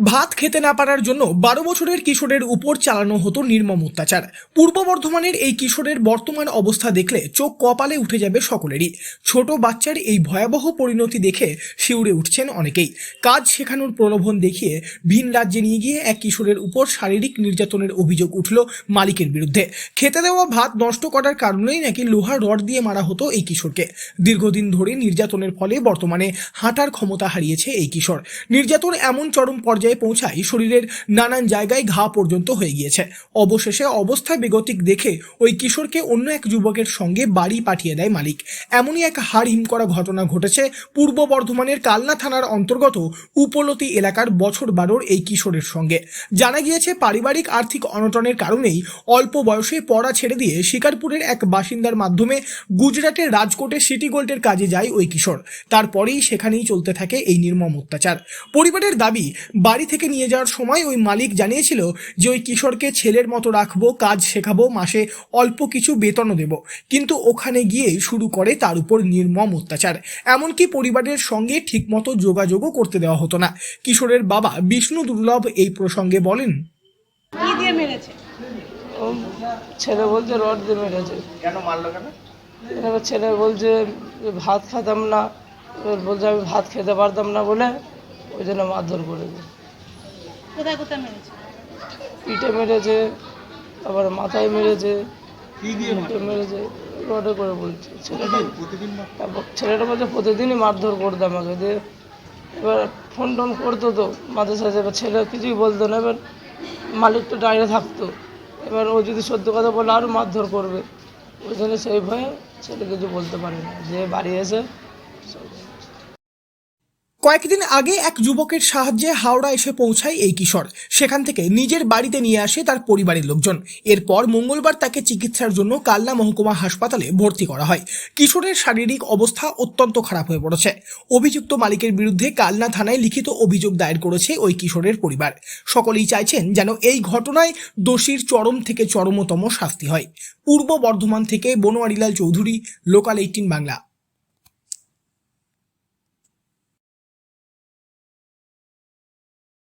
ভাত খেতে না পারার জন্য বারো বছরের কিশোরের উপর চালানো হতো নির্মম অত্যাচার। পূর্ব বর্ধমানের এই কিশোরের বর্তমান অবস্থা দেখলে চোখ কপালে উঠে যাবে সকলেরই। ছোট বাচ্চার এই ভয়াবহ পরিণতি দেখে শিউরে উঠছেন অনেকেই। কাজ শেখানোর প্রলোভন দেখিয়ে ভিন রাজ্যে নিয়ে গিয়ে এক কিশোরের উপর শারীরিক নির্যাতনের অভিযোগ উঠল মালিকের বিরুদ্ধে। খেতে দেওয়া ভাত নষ্ট করার কারণেই নাকি লোহার রড দিয়ে মারা হতো এই কিশোরকে। দীর্ঘদিন ধরে নির্যাতনের ফলে বর্তমানে হাঁটার ক্ষমতা হারিয়েছে এই কিশোর। নির্যাতন এমন চরম পর্যায়ে পৌঁছায় শরীরের নানান জায়গায় ঘা পর্যন্ত হয়ে গিয়েছে। অবশেষে অবস্থা বেগতিক দেখে ওই কিশোরকে অন্য এক যুবকের সঙ্গে বাড়ি পাঠিয়ে দেয় মালিক। এমনই এক হাড় হিম করা ঘটনা ঘটেছে পূর্ব বর্ধমানের কালনা থানার অন্তর্গত উপলতি এলাকার বছর বারোর এই কিশোরের সঙ্গে। জানা গিয়েছে, পারিবারিক আর্থিক অনটনের কারণেই অল্প বয়সে পড়া ছেড়ে দিয়ে শিকারপুরের এক বাসিন্দার মাধ্যমে গুজরাটের রাজকোটে সিটি গোল্ডের কাজে যায় ওই কিশোর। তারপরেই সেখানেই চলতে থাকে এই নির্মম অত্যাচার। পরিবারের দাবি বাড়ি থেকে নিয়ে যাওয়ার সময় ওই মালিক জানিয়েছিল যে ওই কিশোরকে ছেলের মতো রাখব কাজ শেখাবো মাসে অল্প কিছু বেতনও দেব। কিন্তু ওখানে গিয়েই শুরু করে তার উপর নির্মম অত্যাচার। এমনকি পরিবারের সঙ্গে ঠিকমতো যোগাযোগও করতে দেওয়া হতো না। কিশোরের বাবা বিষ্ণু দুর্লভ এই প্রসঙ্গে বলেন দিয়ে মেরেছে? ছেলে বলছে রড দিয়ে মেরেছে। কেন মারলো কেন? এবার ছেলে বলছে ভাত খেতাম না। বলছে আমি ভাত খেতে পারতাম না বলে ওই জন্য মারধর করেছে। কোথায় কোথায় মেরেছে? পিঠে মেরেছে তারপরে মাথায় মেরেছে রডে করে বলছে ছেলেটা। তারপর ছেলেটা বলছে প্রতিদিনই মারধর করতো আমাকে। দিয়ে এবার ফোন টোন করতো তো মাঝে সাঝে এবার ছেলে কিছুই বলতো না। এবার মালিক তো ডাইরে থাকতো। এবার ও যদি সত্য কথা বলে আরও মারধর করবে। ওই জন্য সেই ভয়ে ছেলে কিছু বলতে পারে না যে বাড়ি এসে কয়েকদিন আগে এক যুবকের সাহায্যে হাওড়া এসে পৌঁছায় এই কিশোর। সেখান থেকে নিজের বাড়িতে নিয়ে আসে তার পরিবারের লোকজন। এরপর মঙ্গলবার তাকে চিকিৎসার জন্য কালনা মহকুমা হাসপাতালে ভর্তি করা হয়। কিশোরের শারীরিক অবস্থা অত্যন্ত খারাপ হয়ে পড়েছে। অভিযুক্ত মালিকের বিরুদ্ধে কালনা থানায় লিখিত অভিযোগ দায়ের করেছে ওই কিশোরের পরিবার। সকলেই চাইছেন যেন এই ঘটনায় দোষীর চরম থেকে চরমতম শাস্তি হয়। পূর্ব বর্ধমান থেকে বনোয়ারিলাল চৌধুরী লোকাল এইটিন বাংলা